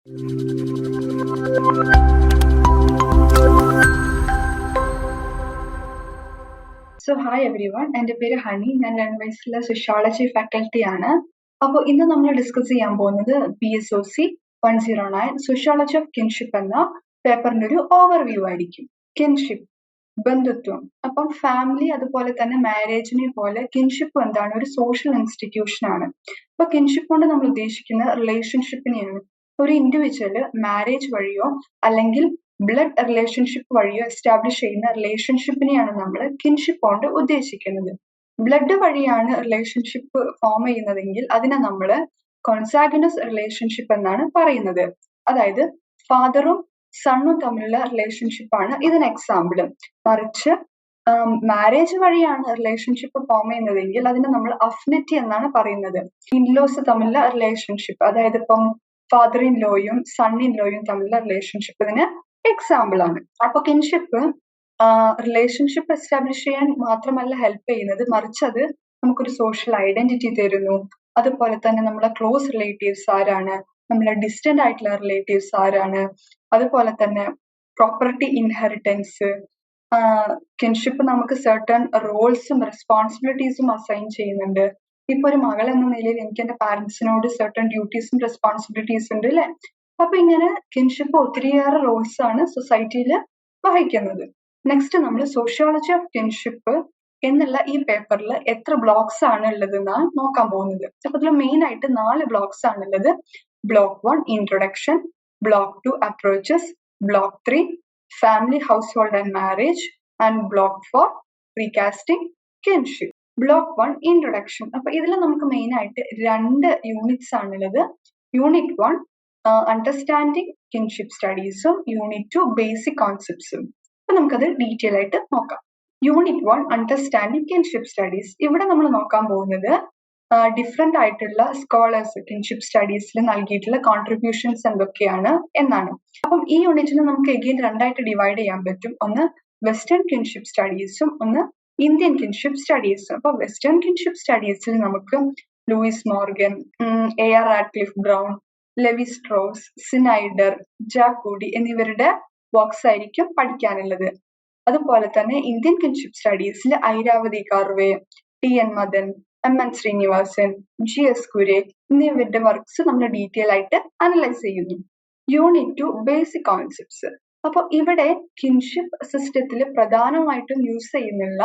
So hi every one എന്റെ പേര് honey. ഞാൻ ലെൻവൈസിലെ സോഷ്യോളജി ഫാക്കൽറ്റി ആണ്. അപ്പോൾ ഇന്ന് നമ്മൾ ഡിസ്കസ് ചെയ്യാൻ പോകുന്നത് B S O C one zero nine sociology of kinship എന്ന പേപ്പറിന്റെ ഒരു ഓവർവ്യൂ ആയിരിക്കും. കിൻഷിപ്പ് ബന്ധുത്വം അപ്പം ഫാമിലി അതുപോലെ തന്നെ മാരേജിനെ പോലെ കിൻഷിപ്പ് എന്താണ്? ഒരു സോഷ്യൽ ഇൻസ്റ്റിറ്റ്യൂഷൻ ആണ്. അപ്പൊ കിൻഷിപ്പ് കൊണ്ട് നമ്മൾ ഉദ്ദേശിക്കുന്ന റിലേഷൻഷിപ്പിനെയാണ് ഒരു ഇൻഡിവിജ്വൽ മാരേജ് വഴിയോ അല്ലെങ്കിൽ ബ്ലഡ് റിലേഷൻഷിപ്പ് വഴിയോ എസ്റ്റാബ്ലിഷ് ചെയ്യുന്ന റിലേഷൻഷിപ്പിനെയാണ് നമ്മൾ കിൻഷിപ്പ് കൊണ്ട് ഉദ്ദേശിക്കുന്നത്. ബ്ലഡ് വഴിയാണ് റിലേഷൻഷിപ്പ് ഫോം ചെയ്യുന്നതെങ്കിൽ അതിനെ നമ്മൾ കോൺസാഗിനസ് റിലേഷൻഷിപ്പ് എന്നാണ് പറയുന്നത്. അതായത് ഫാദറും സണ്ണും തമ്മിലുള്ള റിലേഷൻഷിപ്പ് ആണ് ഇതിന് എക്സാമ്പിൾ മറിച്ച് മാരേജ് വഴിയാണ് റിലേഷൻഷിപ്പ് ഫോം ചെയ്യുന്നതെങ്കിൽ അതിനെ നമ്മൾ അഫ്നിറ്റി എന്നാണ് പറയുന്നത്. ഇൻലോസ് തമ്മിലുള്ള റിലേഷൻഷിപ്പ് അതായത് ഇപ്പം ഫാദർ ഇൻ ലോയും സൺ ഇൻ ലോയും തമ്മിലുള്ള റിലേഷൻഷിപ്പ് ഇതിന് എക്സാമ്പിൾ ആണ്. അപ്പൊ കിൻഷിപ്പ് റിലേഷൻഷിപ്പ് എസ്റ്റാബ്ലിഷ് ചെയ്യാൻ മാത്രമല്ല ഹെൽപ്പ് ചെയ്യുന്നത് മറിച്ച് അത് നമുക്കൊരു സോഷ്യൽ ഐഡന്റിറ്റി തരുന്നു. അതുപോലെ തന്നെ നമ്മളെ ക്ലോസ് റിലേറ്റീവ്സ് ആരാണ് നമ്മളെ ഡിസ്റ്റന്റ് ആയിട്ടുള്ള റിലേറ്റീവ്സ് ആരാണ് അതുപോലെ തന്നെ പ്രോപ്പർട്ടി ഇൻഹെറിറ്റൻസ് കിൻഷിപ്പ് നമുക്ക് സെർട്ടൺ റോൾസും റെസ്പോൺസിബിലിറ്റീസും അസൈൻ ചെയ്യുന്നുണ്ട്. ഇപ്പൊ ഒരു മകൾ എന്ന നിലയിൽ എനിക്ക് എന്റെ പാരന്റ്സിനോട് സർട്ടൺ ഡ്യൂട്ടീസും റെസ്പോൺസിബിലിറ്റീസ് ഉണ്ട് അല്ലെ അപ്പൊ ഇങ്ങനെ കിൻഷിപ്പ് ഒത്തിരിയേറെ റോൾസ് ആണ് സൊസൈറ്റിയിൽ വഹിക്കുന്നത്. നെക്സ്റ്റ് നമ്മൾ സോഷ്യോളജി ഓഫ് കിൻഷിപ്പ് എന്നുള്ള ഈ പേപ്പറിൽ എത്ര ബ്ലോക്സ് ആണ് ഉള്ളത് എന്നാണ് നോക്കാൻ പോകുന്നത്. അപ്പൊ ഇതിൽ മെയിൻ ആയിട്ട് നാല് ബ്ലോക്സ് ആണുള്ളത് block one introduction block two approaches block three family house hold and marriage and block four recasting kinship block one introduction അപ്പൊ ഇതിൽ നമുക്ക് മെയിൻ ആയിട്ട് രണ്ട് യൂണിറ്റ്സ് ആണുള്ളത്. യൂണിറ്റ് വൺ അണ്ടർസ്റ്റാൻഡിങ് കിൻഷിപ്പ് സ്റ്റഡീസും യൂണിറ്റ് ടു ബേസിക് കോൺസെപ്റ്റ്സും അപ്പൊ നമുക്കത് ഡീറ്റെയിൽ ആയിട്ട് നോക്കാം. Unit one understanding kinship studies ഇവിടെ നമ്മൾ നോക്കാൻ പോകുന്നത് ഡിഫറെന്റ് ആയിട്ടുള്ള സ്കോളേഴ്സ് കിൻഷിപ്പ് സ്റ്റഡീസിൽ നൽകിയിട്ടുള്ള കോൺട്രിബ്യൂഷൻസ് എന്തൊക്കെയാണ് എന്നാണ്. അപ്പം ഈ യൂണിറ്റിനെ നമുക്ക് എഗെയിൻ രണ്ടായിട്ട് ഡിവൈഡ് ചെയ്യാൻ പറ്റും. ഒന്ന് വെസ്റ്റേൺ കിൻഷിപ്പ് സ്റ്റഡീസും ഒന്ന് ഇന്ത്യൻ കിൻഷിപ്പ് സ്റ്റഡീസ് അപ്പൊ വെസ്റ്റേൺ കിൻഷിപ്പ് സ്റ്റഡീസിൽ നമുക്ക് Lewis Morgan A R Radcliffe Brown Levi Strauss Schneider Jack Goody എന്നിവരുടെ വർക്ക്സ് ആയിരിക്കും പഠിക്കാനുള്ളത്. അതുപോലെ തന്നെ Indian kinship സ്റ്റഡീസിൽ Irawati Karve T N Madan M N Srinivasan G S Ghurye എന്നിവരുടെ വർക്ക്സ് നമ്മൾ ഡീറ്റെയിൽ ആയിട്ട് അനലൈസ് ചെയ്യുന്നു. യൂണിറ്റ് ടു ബേസിക് കോൺസെപ്റ്റ്സ് അപ്പോൾ ഇവിടെ കിൻഷിപ്പ് സിസ്റ്റത്തിൽ പ്രധാനമായിട്ടും യൂസ് ചെയ്യുന്നുള്ള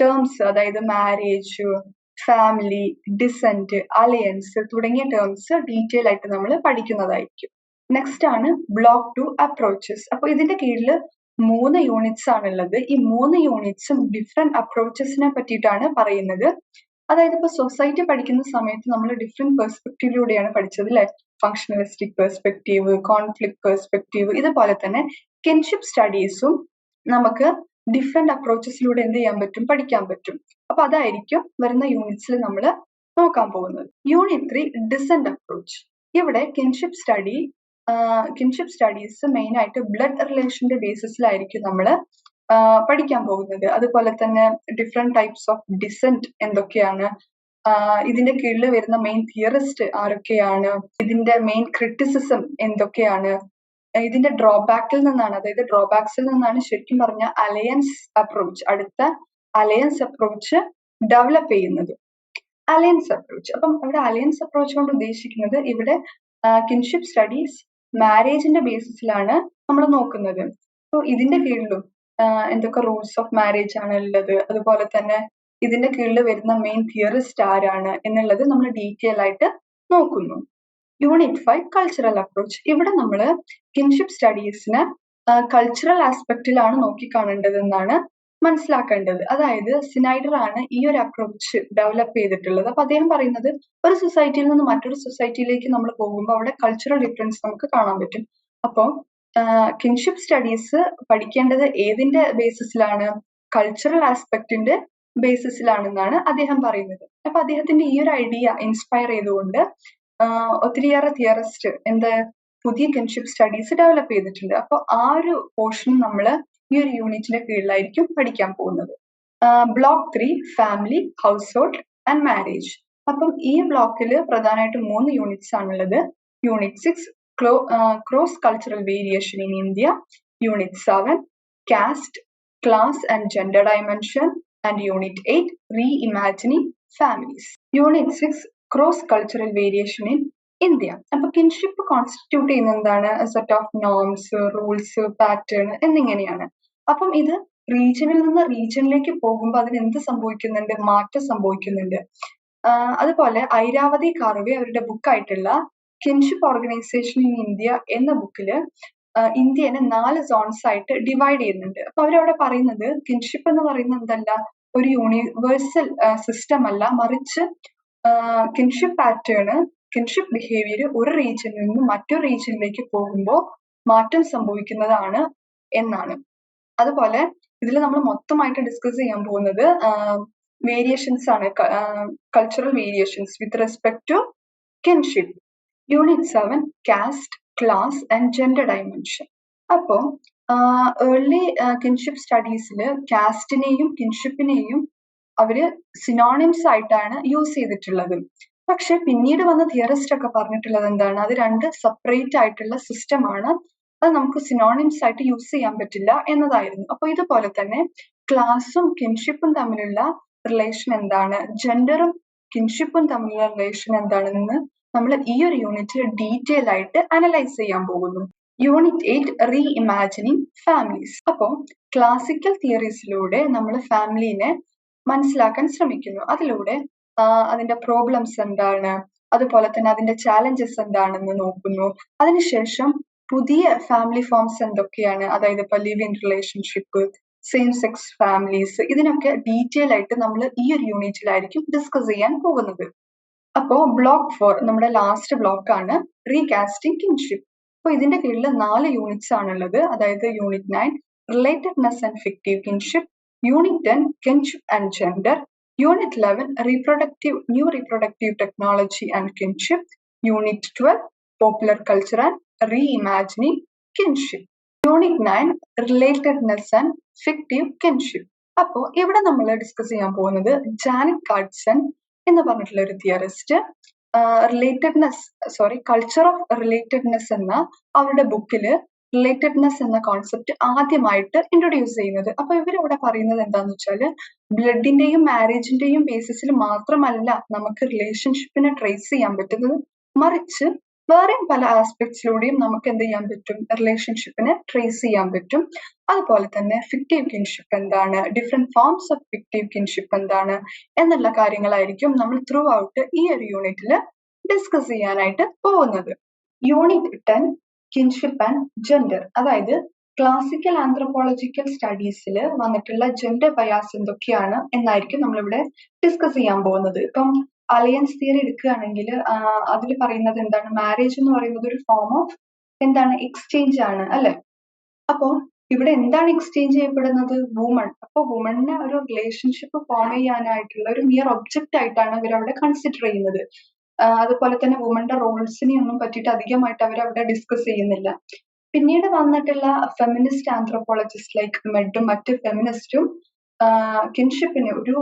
ടേംസ് അതായത് മാരേജ് ഫാമിലി ഡിസെന്റ് അലയൻസ് തുടങ്ങിയ ടേംസ് ഡീറ്റെയിൽ ആയിട്ട് നമ്മൾ പഠിക്കുന്നതായിരിക്കും. നെക്സ്റ്റ് ആണ് ബ്ലോക്ക് ടു അപ്രോച്ചസ് അപ്പോൾ ഇതിന്റെ കീഴിൽ മൂന്ന് യൂണിറ്റ്സ് ആണുള്ളത്. ഈ മൂന്ന് യൂണിറ്റ്സും ഡിഫറെന്റ് അപ്രോച്ചസിനെ പറ്റിയിട്ടാണ് പറയുന്നത്. അതായത് ഇപ്പൊ സൊസൈറ്റി പഠിക്കുന്ന സമയത്ത് നമ്മൾ ഡിഫറെന്റ് പെർസ്പെക്റ്റീവിലൂടെയാണ് പഠിച്ചത് അല്ലെ? ഫങ്ഷണലിസ്റ്റിക് പെർസ്പെക്റ്റീവ് കോൺഫ്ലിക്ട് പെർസ്പെക്റ്റീവ് ഇതുപോലെ തന്നെ കിൻഷിപ്പ് സ്റ്റഡീസും നമുക്ക് ഡിഫറെന്റ് അപ്രോച്ചസിലൂടെ എന്ത് ചെയ്യാൻ പറ്റും? പഠിക്കാൻ പറ്റും. അപ്പൊ അതായിരിക്കും വരുന്ന യൂണിറ്റ്സിൽ നമ്മൾ നോക്കാൻ പോകുന്നത്. യൂണിറ്റ് ത്രീ ഡിസെന്റ് അപ്രോച്ച് ഇവിടെ kinship study kinship studies main ആയിട്ട് ബ്ലഡ് റിലേഷന്റെ ബേസിസിലായിരിക്കും നമ്മൾ പഠിക്കാൻ പോകുന്നത്. അതുപോലെ തന്നെ ഡിഫറെന്റ് ടൈപ്സ് ഓഫ് ഡിസെന്റ് എന്തൊക്കെയാണ്? ഇതിന്റെ കീഴിൽ വരുന്ന മെയിൻ തിയറിസ്റ്റ് ആരൊക്കെയാണ്? ഇതിന്റെ മെയിൻ ക്രിറ്റിസിസം എന്തൊക്കെയാണ്? ഇതിന്റെ ഡ്രോബാക്കിൽ നിന്നാണ് അതായത് ഡ്രോബാക്സിൽ നിന്നാണ് ശരിക്കും പറഞ്ഞ അലയൻസ് അപ്രോച്ച് അടുത്ത അലയൻസ് അപ്രോച്ച് ഡെവലപ്പ് ചെയ്യുന്നത്. അലയൻസ് അപ്രോച്ച് അപ്പം ഇവിടെ അലയൻസ് അപ്രോച്ച് കൊണ്ട് ഉദ്ദേശിക്കുന്നത് ഇവിടെ കിൻഷിപ്പ് സ്റ്റഡീസ് മാരേജിന്റെ ബേസിസിലാണ് നമ്മൾ നോക്കുന്നത്. അപ്പോൾ ഇതിന്റെ കീഴിലും എന്തൊക്കെ റൂൾസ് ഓഫ് മാരേജ് ആണ് ഉള്ളത്? അതുപോലെ തന്നെ ഇതിന്റെ കീഴിൽ വരുന്ന മെയിൻ തിയറിസ്റ്റ് ആരാണ് എന്നുള്ളത് നമ്മൾ ഡീറ്റെയിൽ ആയിട്ട് നോക്കുന്നു. യൂണിറ്റ് ഫൈവ് കൾച്ചറൽ അപ്രോച്ച് ഇവിടെ നമ്മൾ കിൻഷിപ്പ് സ്റ്റഡീസിന് കൾച്ചറൽ ആസ്പെക്റ്റിലാണ് നോക്കിക്കാണേണ്ടതെന്നാണ് മനസ്സിലാക്കേണ്ടത്. അതായത് സിനൈഡർ ആണ് ഈ ഒരു അപ്രോച്ച് ഡെവലപ്പ് ചെയ്തിട്ടുള്ളത്. അപ്പൊ അദ്ദേഹം പറയുന്നത് ഒരു സൊസൈറ്റിയിൽ നിന്ന് മറ്റൊരു സൊസൈറ്റിയിലേക്ക് നമ്മൾ പോകുമ്പോൾ അവിടെ കൾച്ചറൽ ഡിഫറൻസ് നമുക്ക് കാണാൻ പറ്റും. അപ്പോൾ കിൻഷിപ്പ് സ്റ്റഡീസ് പഠിക്കേണ്ടത് ഏതിന്റെ ബേസിസിലാണ് കൾച്ചറൽ ആസ്പെക്റ്റിന്റെ ബേസിസിലാണെന്നാണ് അദ്ദേഹം പറയുന്നത്. അപ്പൊ അദ്ദേഹത്തിന്റെ ഈ ഒരു ഐഡിയ ഇൻസ്പയർ ചെയ്തുകൊണ്ട് ഒത്തിരിയേറെ തിയറിസ്റ്റ് എന്ത് പുതിയ കിൻഷിപ്പ് സ്റ്റഡീസ് ഡെവലപ്പ് ചെയ്തിട്ടുണ്ട്. അപ്പോൾ ആ ഒരു പോർഷൻ നമ്മൾ ഈ ഒരു യൂണിറ്റിന്റെ കീഴിലായിരിക്കും പഠിക്കാൻ പോകുന്നത്. Block three family household and marriage അപ്പം ഈ ബ്ലോക്കിൽ പ്രധാനമായിട്ടും മൂന്ന് യൂണിറ്റ്സ് ആണുള്ളത്. Unit six cross cultural variation in India unit seven caste class and gender dimension and unit eight reimagining families unit six cross cultural variation in India അപ്പൊ kinship constitute ചെയ്യുന്ന എന്താണ്? Set of norms rules pattern എന്നിങ്ങനെയാണ്. അപ്പം ഇത് റീജിയനിൽ നിന്ന് റീജിയനിലേക്ക് പോകുമ്പോൾ അതിന് എന്ത് സംഭവിക്കുന്നുണ്ട്? മാറ്റം സംഭവിക്കുന്നുണ്ട്. അതുപോലെ ഐരാവതി കാർവെ അവരുടെ ബുക്കായിട്ടുള്ള കിൻഷിപ്പ് ഓർഗനൈസേഷൻ ഇൻ ഇന്ത്യ എന്ന ബുക്കിൽ ഇന്ത്യനെ നാല് സോൺസ് ആയിട്ട് ഡിവൈഡ് ചെയ്യുന്നുണ്ട്. അപ്പൊ അവരവിടെ പറയുന്നത് കിൻഷിപ്പ് എന്ന് പറയുന്നത് എന്തല്ല? ഒരു യൂണിവേഴ്സൽ സിസ്റ്റം അല്ല. മറിച്ച് കിൻഷിപ്പ് പാറ്റേണ് കിൻഷിപ്പ് ബിഹേവിയർ ഒരു റീജിയനിൽ നിന്ന് മറ്റൊരു റീജിയനിലേക്ക് പോകുമ്പോൾ മാറ്റം സംഭവിക്കുന്നതാണ് എന്നാണ്. അതുപോലെ ഇതിൽ നമ്മൾ മൊത്തമായിട്ട് ഡിസ്കസ് ചെയ്യാൻ പോകുന്നത് വേരിയേഷൻസ് ആണ്. Cultural variations with respect to kinship unit seven caste class and gender dimension അപ്പോൾ ഏർലി കിൻഷിപ്പ് സ്റ്റഡീസിൽ കാസ്റ്റിനെയും കിൻഷിപ്പിനെയും അവർ സിനോണിംസ് ആയിട്ടാണ് യൂസ് ചെയ്തിട്ടുള്ളത്. പക്ഷെ പിന്നീട് വന്ന തിയറിസ്റ്റ് ഒക്കെ പറഞ്ഞിട്ടുള്ളത് എന്താണ്? അത് രണ്ട് സെപ്പറേറ്റ് ആയിട്ടുള്ള സിസ്റ്റം ആണ്. അത് നമുക്ക് സിനോണിംസ് ആയിട്ട് യൂസ് ചെയ്യാൻ പറ്റില്ല എന്നതായിരുന്നു. അപ്പൊ ഇതുപോലെ തന്നെ ക്ലാസ്സും കിൻഷിപ്പും തമ്മിലുള്ള റിലേഷൻ എന്താണ്? ജെൻഡറും കിൻഷിപ്പും തമ്മിലുള്ള റിലേഷൻ എന്താണെന്ന് നമ്മൾ ഈ ഒരു യൂണിറ്റ് ഡീറ്റെയിൽ ആയിട്ട് അനലൈസ് ചെയ്യാൻ പോകുന്നു. Unit eight reimagining families അപ്പോൾ ക്ലാസിക്കൽ തിയറീസിലൂടെ നമ്മൾ ഫാമിലിനെ മനസ്സിലാക്കാൻ ശ്രമിക്കുന്നു. അതിലൂടെ അതിന്റെ പ്രോബ്ലംസ് എന്താണ്? അതുപോലെ തന്നെ അതിന്റെ ചാലഞ്ചസ് എന്താണെന്ന് നോക്കുന്നു. അതിനുശേഷം പുതിയ ഫാമിലി ഫോംസ് എന്തൊക്കെയാണ്? അതായത് ഇപ്പൊ live in relationship same sex families ഇതിനൊക്കെ ഡീറ്റെയിൽ ആയിട്ട് നമ്മൾ ഈ ഒരു യൂണിറ്റിലായിരിക്കും ഡിസ്കസ് ചെയ്യാൻ പോകുന്നത്. അപ്പോ ബ്ലോക്ക് ഫോർ നമ്മുടെ ലാസ്റ്റ് ബ്ലോക്ക് ആണ് റീകാസ്റ്റിംഗ് കിൻഷിപ്പ് അപ്പൊ ഇതിന്റെ കീഴിൽ നാല് യൂണിറ്റ്സ് ആണുള്ളത്. അതായത് unit nine relatedness and fictive kinship unit ten kinship and gender unit eleven reproductive new reproductive technology and kinship unit twelve popular culture and reimagining kinship unit nine relatedness and fictive kinship അപ്പോൾ ഇവിടെ നമ്മൾ discuss ചെയ്യാൻ പോകുന്നത് Jannik കാർഡ്സൺ എന്ന് പറഞ്ഞിട്ടുള്ള ഒരു theorist relatedness sorry culture of relatedness എന്ന അവരുടെ ബുക്കിൽ റിലേറ്റഡ്നെസ് എന്ന കോൺസെപ്റ്റ് ആദ്യമായിട്ട് ഇൻട്രൊഡ്യൂസ് ചെയ്യുന്നത്. അപ്പൊ ഇവരിവിടെ പറയുന്നത് എന്താന്ന് വെച്ചാൽ ബ്ലഡിന്റെയും മാരേജിന്റെയും ബേസിസിൽ മാത്രമല്ല നമുക്ക് റിലേഷൻഷിപ്പിനെ ട്രേസ് ചെയ്യാൻ പറ്റുന്നത്. മറിച്ച് വേറെയും പല ആസ്പെക്ട്സിലൂടെയും നമുക്ക് എന്ത് ചെയ്യാൻ പറ്റും? റിലേഷൻഷിപ്പിനെ ട്രേസ് ചെയ്യാൻ പറ്റും. അതുപോലെ തന്നെ ഫിക്റ്റീവ് കിൻഷിപ്പ് എന്താണ്? Different forms of fictive kinship എന്താണ്? എന്നുള്ള കാര്യങ്ങളായിരിക്കും നമ്മൾ ത്രൂ ഔട്ട് ഈ ഒരു യൂണിറ്റിൽ ഡിസ്കസ് ചെയ്യാനായിട്ട് പോകുന്നത്. Unit ten kinship and gender അതായത് ക്ലാസിക്കൽ ആന്ത്രപ്പോളജിക്കൽ സ്റ്റഡീസിൽ വന്നിട്ടുള്ള ജെൻഡർ ബയാസ് എന്തൊക്കെയാണ് എന്നായിരിക്കും നമ്മളിവിടെ ഡിസ്കസ് ചെയ്യാൻ പോകുന്നത്. ഇപ്പം അലയൻസ് തിയറി എടുക്കുകയാണെങ്കിൽ അതിൽ പറയുന്നത് എന്താണ്? മാരേജ് എന്ന് പറയുന്നത് ഒരു ഫോം ഓഫ് എന്താണ്? എക്സ്ചേഞ്ച് ആണ് അല്ലെ? അപ്പോ ഇവിടെ എന്താണ് എക്സ്ചേഞ്ച് ചെയ്യപ്പെടുന്നത്? വുമൺ അപ്പൊ വുമണിനെ ഒരു റിലേഷൻഷിപ്പ് ഫോം ചെയ്യാനായിട്ടുള്ള ഒരു മിയർ ഒബ്ജക്റ്റ് ആയിട്ടാണ് ഇവർ അവിടെ കൺസിഡർ ചെയ്യുന്നത്. അതുപോലെ തന്നെ വുമന്റെ റോൾസിനെ ഒന്നും പറ്റിയിട്ട് അധികമായിട്ട് അവർ അവിടെ ഡിസ്കസ് ചെയ്യുന്നില്ല. പിന്നീട് വന്നിട്ടുള്ള ഫെമിനിസ്റ്റ് ആന്ത്രോപോളജിസ്റ്റ് ലൈക്ക് മെഡും മറ്റ് ഫെമിനിസ്റ്റും കിൻഷിപ്പിനെ ഒരു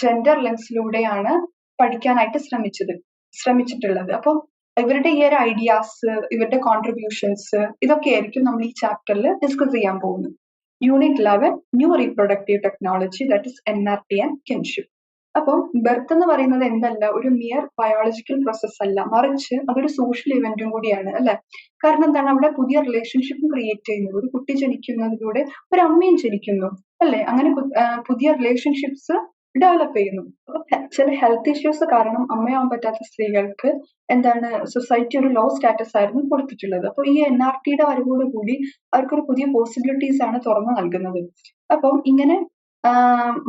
ജെൻഡർ ലെൻസിലൂടെയാണ് പഠിക്കാനായിട്ട് ശ്രമിച്ചത് ശ്രമിച്ചിട്ടുള്ളത്. അപ്പം ഇവരുടെ ഈ ഒരു ഐഡിയാസ് ഇവരുടെ കോൺട്രിബ്യൂഷൻസ് ഇതൊക്കെ ആയിരിക്കും നമ്മൾ ഈ ചാപ്റ്ററിൽ ഡിസ്കസ് ചെയ്യാൻ പോകുന്നത്. Unit eleven new reproductive technology that is N R T and kinship അപ്പോൾ ബർത്ത് എന്ന് പറയുന്നത് എന്തല്ല ഒരു മിയർ ബയോളജിക്കൽ പ്രോസസ് അല്ല. മറിച്ച് അതൊരു സോഷ്യൽ ഇവന്റും കൂടിയാണ് അല്ലെ? കാരണം എന്താണ്? അവിടെ പുതിയ റിലേഷൻഷിപ്പ് ക്രിയേറ്റ് ചെയ്യുന്നത്. ഒരു കുട്ടി ജനിക്കുന്നതിലൂടെ ഒരു അമ്മയും ജനിക്കുന്നു അല്ലെ? അങ്ങനെ പുതിയ റിലേഷൻഷിപ്സ് ഡെവലപ്പ് ചെയ്യുന്നു. ചില ഹെൽത്ത് ഇഷ്യൂസ് കാരണം അമ്മയാവാൻ പറ്റാത്ത സ്ത്രീകൾക്ക് എന്താണ് സൊസൈറ്റി ഒരു ലോ സ്റ്റാറ്റസ് ആയിരുന്നു കൊടുത്തിട്ടുള്ളത്. അപ്പോൾ ഈ എൻ ആർ ടിയുടെ വരവോടുകൂടി അവർക്കൊരു പുതിയ പോസിബിലിറ്റീസ് ആണ് തുറന്നു നൽകുന്നത്. അപ്പം ഇങ്ങനെ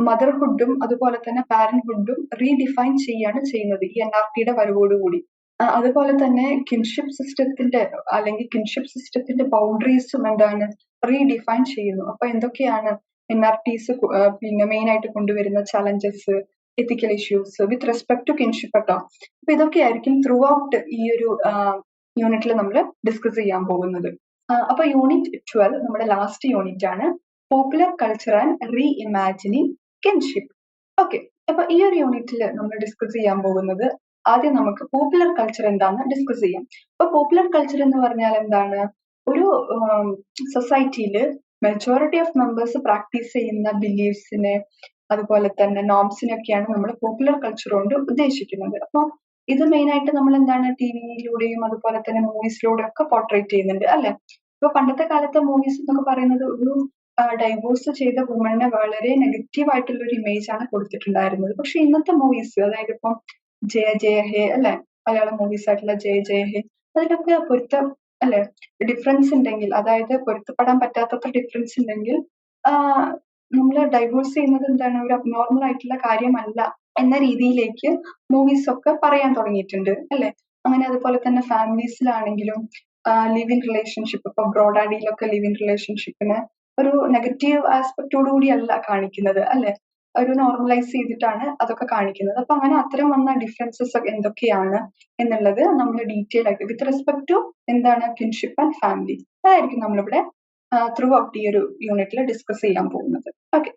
മദർഹുഡും അതുപോലെ തന്നെ പാരന്റ്ഹുഡും റീഡിഫൈൻ ചെയ്യാണ് ചെയ്യുന്നത് ഈ എൻ ആർ ടിയുടെ വരവോടുകൂടി അതുപോലെ തന്നെ കിൻഷിപ്പ് സിസ്റ്റത്തിന്റെ അല്ലെങ്കിൽ കിൻഷിപ്പ് സിസ്റ്റത്തിന്റെ ബൗണ്ടറീസും എന്താണ് റീഡിഫൈൻ ചെയ്യുന്നു. അപ്പൊ എന്തൊക്കെയാണ് എൻ ആർ ടീസ് പിന്നെ മെയിൻ ആയിട്ട് കൊണ്ടുവരുന്ന challenges ethical issues with respect to kinship കേട്ടോ അപ്പൊ ഇതൊക്കെ ആയിരിക്കും ത്രൂ ഔട്ട് ഈ ഒരു യൂണിറ്റിൽ നമ്മൾ ഡിസ്കസ് ചെയ്യാൻ പോകുന്നത്. അപ്പൊ യൂണിറ്റ് ട്വൽവ് നമ്മുടെ ലാസ്റ്റ് യൂണിറ്റ് ആണ്. Popular culture and reimagining kinship okay അപ്പൊ ഈ ഒരു യൂണിറ്റിൽ നമ്മൾ ഡിസ്കസ് ചെയ്യാൻ പോകുന്നത് ആദ്യം നമുക്ക് പോപ്പുലർ കൾച്ചർ എന്താണെന്ന് ഡിസ്കസ് ചെയ്യാം. അപ്പൊ പോപ്പുലർ കൾച്ചർ എന്ന് പറഞ്ഞാൽ എന്താണ്? ഒരു സൊസൈറ്റിയിൽ മെജോറിറ്റി ഓഫ് മെമ്പേഴ്സ് പ്രാക്ടീസ് ചെയ്യുന്ന ബിലീഫ്സിനെ അതുപോലെ തന്നെ നോംസിനൊക്കെയാണ് നമ്മൾ പോപ്പുലർ കൾച്ചർ കൊണ്ട് ഉദ്ദേശിക്കുന്നത്. അപ്പോൾ ഇത് മെയിൻ ആയിട്ട് നമ്മൾ എന്താണ് ടി വിയിലൂടെയും അതുപോലെ തന്നെ മൂവീസിലൂടെയും ഒക്കെ പോർട്രേറ്റ് ചെയ്യുന്നുണ്ട് അല്ലെ? ഇപ്പൊ പണ്ടത്തെ കാലത്തെ മൂവീസ് എന്നൊക്കെ പറയുന്നത് ഒരു ഡൈവോഴ്സ് ചെയ്ത വുമണിനെ വളരെ നെഗറ്റീവ് ആയിട്ടുള്ള ഒരു ഇമേജ് ആണ് കൊടുത്തിട്ടുണ്ടായിരുന്നത്. പക്ഷെ ഇന്നത്തെ മൂവീസ് അതായത് ഇപ്പം ജയ ജയ ഹേ അല്ലെ? മലയാളം മൂവീസ് ആയിട്ടുള്ള ജയ ജയ ഹേ അതിലൊക്കെ പൊരുത്തം അല്ലെ? ഡിഫറൻസ് ഉണ്ടെങ്കിൽ അതായത് പൊരുത്തപ്പെടാൻ പറ്റാത്തത്ര ഡിഫറൻസ് ഉണ്ടെങ്കിൽ നമ്മൾ ഡൈവോഴ്സ് ചെയ്യുന്നത് എന്താണ്? ഒരു അബ്നോർമൽ ആയിട്ടുള്ള കാര്യമല്ല എന്ന രീതിയിലേക്ക് മൂവീസ് ഒക്കെ പറയാൻ തുടങ്ങിയിട്ടുണ്ട് അല്ലെ? അങ്ങനെ അതുപോലെ തന്നെ ഫാമിലീസിലാണെങ്കിലും ലിവിങ് റിലേഷൻഷിപ്പ് ഇപ്പൊ ബ്രോഡാഡിയിലൊക്കെ ലിവിങ് റിലേഷൻഷിപ്പിന് ഒരു നെഗറ്റീവ് ആസ്പെക്ടോടുകൂടി അല്ല കാണിക്കുന്നത് അല്ലെ? ഒരു നോർമലൈസ് ചെയ്തിട്ടാണ് അതൊക്കെ കാണിക്കുന്നത്. അപ്പൊ അങ്ങനെ അത്തരം വന്ന ഡിഫറൻസസ് എന്തൊക്കെയാണ് എന്നുള്ളത് നമ്മൾ ഡീറ്റെയിൽ ആയിട്ട് വിത്ത് റെസ്പെക്ട് ടു എന്താണ് കിൻഷിപ്പ് ആൻഡ് ഫാമിലി അതായിരിക്കും നമ്മളിവിടെ ത്രൂ ഔട്ട് ഈ ഒരു യൂണിറ്റിൽ ഡിസ്കസ് ചെയ്യാൻ പോകുന്നത്. ഓക്കെ